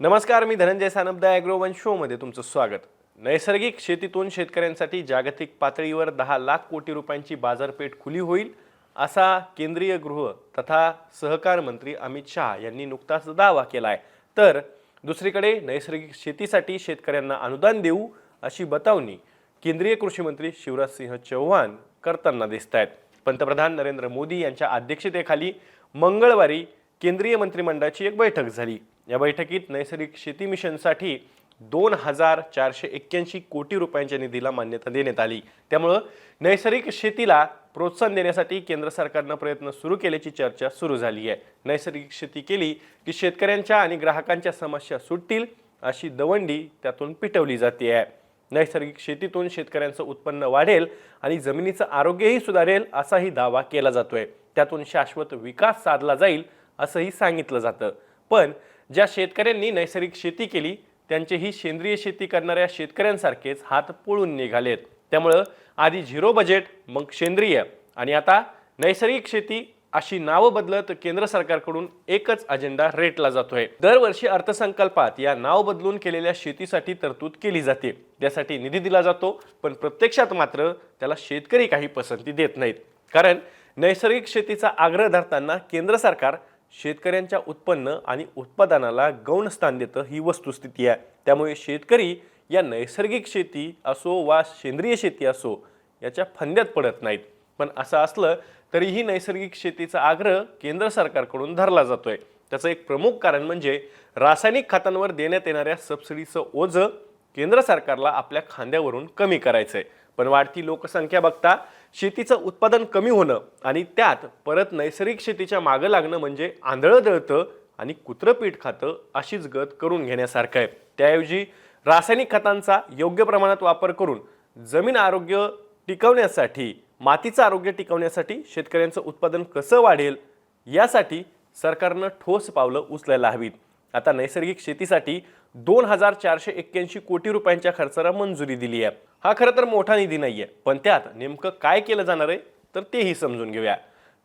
नमस्कार मी धनंजय सानपदा ॲग्रोवन शोमध्ये तुमचं स्वागत. नैसर्गिक शेतीतून शेतकऱ्यांसाठी जागतिक पातळीवर दहा लाख कोटी रुपयांची बाजारपेठ खुली होईल असा केंद्रीय गृह तथा सहकार मंत्री अमित शहा यांनी नुकताच दावा केला आहे तर दुसरीकडे नैसर्गिक शेतीसाठी शेतकऱ्यांना अनुदान देऊ अशी बतावणी केंद्रीय कृषी मंत्री शिवराज सिंह चौहान करताना दिसत आहेत पंतप्रधान नरेंद्र मोदी यांच्या अध्यक्षतेखाली मंगळवारी केंद्रीय मंत्रिमंडळाची एक बैठक झाली. या बैठकीत नैसर्गिक शेती मिशनसाठी दोन हजार चारशे एक्क्याऐंशी कोटी रुपयांच्या निधीला मान्यता देण्यात आली. त्यामुळं नैसर्गिक शेतीला प्रोत्साहन देण्यासाठी केंद्र सरकारनं प्रयत्न सुरू केल्याची चर्चा सुरू झाली आहे. नैसर्गिक शेती केली की शेतकऱ्यांच्या आणि ग्राहकांच्या समस्या सुटतील अशी दवंडी त्यातून पिटवली जाते आहे. नैसर्गिक शेतीतून शेतकऱ्यांचं उत्पन्न वाढेल आणि जमिनीचं आरोग्यही सुधारेल असाही दावा केला जातोय. त्यातून शाश्वत विकास साधला जाईल असंही सांगितलं जातं. पण ज्या शेतकऱ्यांनी नैसर्गिक शेती केली त्यांचेही सेंद्रिय शेती करणाऱ्या शेतकऱ्यांसारखेच हात पळून निघालेत. त्यामुळं आधी झिरो बजेट मग सेंद्रिय. आणि आता नैसर्गिक शेती अशी नावं बदलत केंद्र सरकारकडून एकच अजेंडा रेटला जातोय. दरवर्षी अर्थसंकल्पात या नाव बदलून केलेल्या शेतीसाठी तरतूद केली जाते. त्यासाठी निधी दिला जातो पण प्रत्यक्षात मात्र त्याला शेतकरी काही पसंती देत नाहीत. कारण नैसर्गिक शेतीचा आग्रह धरताना केंद्र सरकार शेतकऱ्यांच्या उत्पन्न आणि उत्पादनाला गौण स्थान देतं ही वस्तुस्थिती आहे. त्यामुळे शेतकरी या नैसर्गिक शेती असो वा सेंद्रिय शेती असो याच्या फंद्यात पडत नाहीत. पण असं असलं तरीही नैसर्गिक शेतीचा आग्रह केंद्र सरकारकडून धरला जातोय. त्याचं एक प्रमुख कारण म्हणजे रासायनिक खतांवर देण्यात येणाऱ्या सबसिडीचं ओझं केंद्र सरकारला आपल्या खांद्यावरून कमी करायचं आहे पण वाढती लोकसंख्या बघता शेतीचं उत्पादन कमी होणं आणि त्यात परत नैसर्गिक शेतीच्या मागं लागणं म्हणजे आंधळं दळतं आणि कुत्रं पीठ खातं अशीच गत करून घेण्यासारखं आहे. त्याऐवजी रासायनिक खतांचा योग्य प्रमाणात वापर करून जमीन आरोग्य टिकवण्यासाठी मातीचं आरोग्य टिकवण्यासाठी शेतकऱ्यांचं उत्पादन कसं वाढेल यासाठी सरकारनं ठोस पावलं उचलायला हवीत. आता नैसर्गिक शेतीसाठी दोन हजार चारशे एक्क्याऐंशी कोटी रुपयांच्या खर्चाला मंजुरी दिली आहे. हा खरं तर मोठा निधी नाही आहे पण त्यात नेमकं काय केलं जाणार आहे तर तेही समजून घेऊया.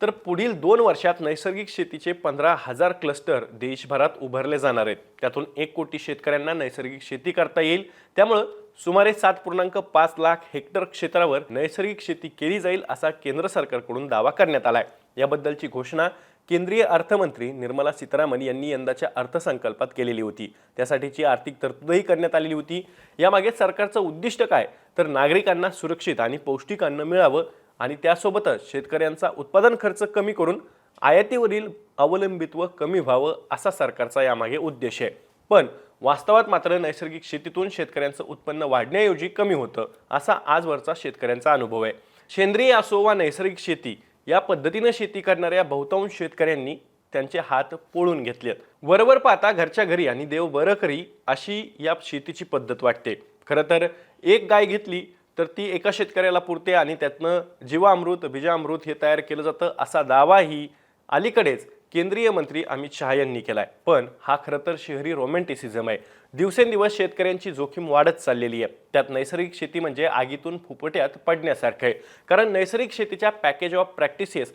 तर पुढील दोन वर्षात नैसर्गिक शेतीचे पंधरा हजार क्लस्टर देशभरात उभारले जाणार आहेत. त्यातून एक कोटी शेतकऱ्यांना नैसर्गिक शेती करता येईल. त्यामुळं सुमारे सात पूर्णांक पाच लाख हेक्टर क्षेत्रावर नैसर्गिक शेती केली जाईल असा केंद्र सरकारकडून दावा करण्यात आलाय. याबद्दलची घोषणा केंद्रीय अर्थमंत्री निर्मला सीतारामन यांनी यंदाच्या अर्थसंकल्पात केलेली होती. त्यासाठीची आर्थिक तरतूदही करण्यात आलेली होती. यामागे सरकारचं उद्दिष्ट काय? तर नागरिकांना सुरक्षित आणि पौष्टिक अन्न मिळावं आणि त्यासोबतच शेतकऱ्यांचा उत्पादन खर्च कमी करून आयातीवरील अवलंबित्व कमी व्हावं असा सरकारचा यामागे उद्देश आहे. पण वास्तवात मात्र नैसर्गिक शेतीतून शेतकऱ्यांचं उत्पन्न वाढण्याऐवजी कमी होतं असा आजवरचा शेतकऱ्यांचा अनुभव आहे. सेंद्रिय असो वा नैसर्गिक शेती या पद्धतीनं शेती करणाऱ्या बहुतांश शेतकऱ्यांनी त्यांचे हात पोळून घेतलेत. वरवर पाहता घरच्या घरी आणि देव बरं करी अशी या शेतीची पद्धत वाटते. खरं तर एक गाय घेतली तर ती एका शेतकऱ्याला पुरते आणि त्यातनं जीवामृत बीजामृत हे तयार केलं जातं असा दावाही अलीकडेच केंद्रीय मंत्री अमित शहा यांनी केलाय. पण हा खरं तर शहरी रोमॅन्टिसिझम आहे. दिवसेंदिवस शेतकऱ्यांची जोखीम वाढत चाललेली आहे. त्यात नैसर्गिक शेती म्हणजे आगीतून फुपट्यात पडण्यासारखं आहे. कारण नैसर्गिक शेतीच्या पॅकेज ऑफ प्रॅक्टिसेस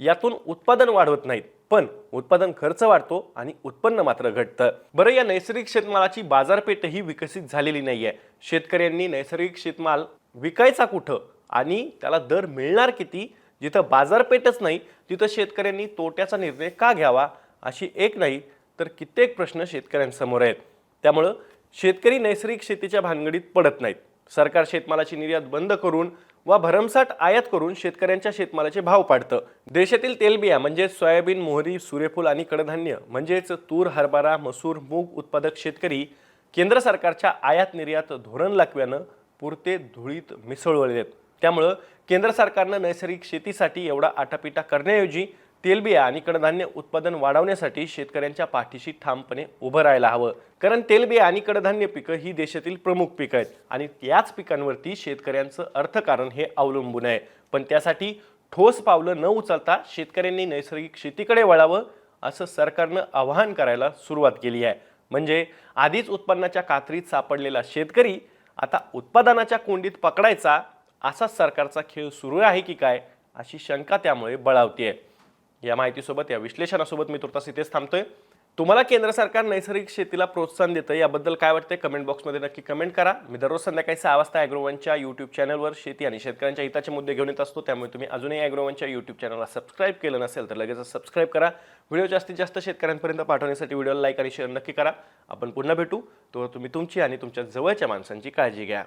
यातून उत्पादन वाढवत नाहीत. पण उत्पादन खर्च वाढतो आणि उत्पन्न मात्र घटतं. बरं या नैसर्गिक शेतमालाची बाजारपेठही विकसित झालेली नाहीये. शेतकऱ्यांनी नैसर्गिक शेतमाल विकायचा कुठं आणि त्याला दर मिळणार किती? जिथं बाजारपेठच नाही तिथं शेतकऱ्यांनी तोट्याचा निर्णय का घ्यावा अशी एक नाही तर कित्येक प्रश्न शेतकऱ्यांसमोर आहेत. त्यामुळं शेतकरी नैसर्गिक शेतीच्या भानगडीत पडत नाहीत. सरकार शेतमालाची निर्यात बंद करून वा भरमसाठ आयात करून शेतकऱ्यांच्या शेतमालाचे भाव पाडतं. देशातील तेलबिया म्हणजेच सोयाबीन मोहरी सूर्यफूल आणि कडधान्य म्हणजेच तूर हरभरा मसूर मूग उत्पादक शेतकरी केंद्र सरकारच्या आयात निर्यात धोरण लाकव्यानं पुरते धुळीत मिसळवलेत. त्यामुळं केंद्र सरकारनं नैसर्गिक शेतीसाठी एवढा आटापिटा करण्याऐवजी तेलबिया आणि कडधान्य उत्पादन वाढवण्यासाठी शेतकऱ्यांच्या पाठीशी ठामपणे उभं राहायला हवं. कारण तेलबिया आणि कडधान्य पिकं ही देशातील प्रमुख पिकं आहेत आणि याच पिकांवरती शेतकऱ्यांचं अर्थकारण हे अवलंबून आहे. पण त्यासाठी ठोस पावलं न उचलता शेतकऱ्यांनी नैसर्गिक शेतीकडे वळावं असं सरकारनं आवाहन करायला सुरुवात केली आहे. म्हणजे आधीच उत्पन्नाच्या कात्रीत सापडलेला शेतकरी आता उत्पादनाच्या कोंडीत पकडायचा असा सरकारचा खेळ सुरू आहे की काय अशी शंका त्यामुळे बळावतीये. या माहितीसोबत या विश्लेषणासोबत मी तुर्तास इथेच थांबतोय. तुम्हाला केंद्र सरकार नैसर्गिक शेतीला प्रोत्साहन देतं याबद्दल काय वाटतंय? कमेंट बॉक्समध्ये नक्की कमेंट करा. मी दररोज संध्याकाळी सहा वाजता अॅग्रोवनच्या यूट्यूब चॅनलवर शेती आणि शेतकऱ्यांच्या हिताचे मुद्दे घेऊन येत असतो. त्यामुळे तुम्ही अजूनही अॅग्रोवनच्या यूट्यूब चॅनलला सबस्क्राईब केलं नसेल तर लगेच सबस्क्राईब करा. व्हिडिओ जास्तीत जास्त शेतकऱ्यांपर्यंत पाठवण्यासाठी व्हिडिओला लाईक आणि शेअर नक्की करा. आपण पुन्हा भेटू. तो तुम्ही तुमची आणि तुमच्या जवळच्या माणसांची काळजी घ्या.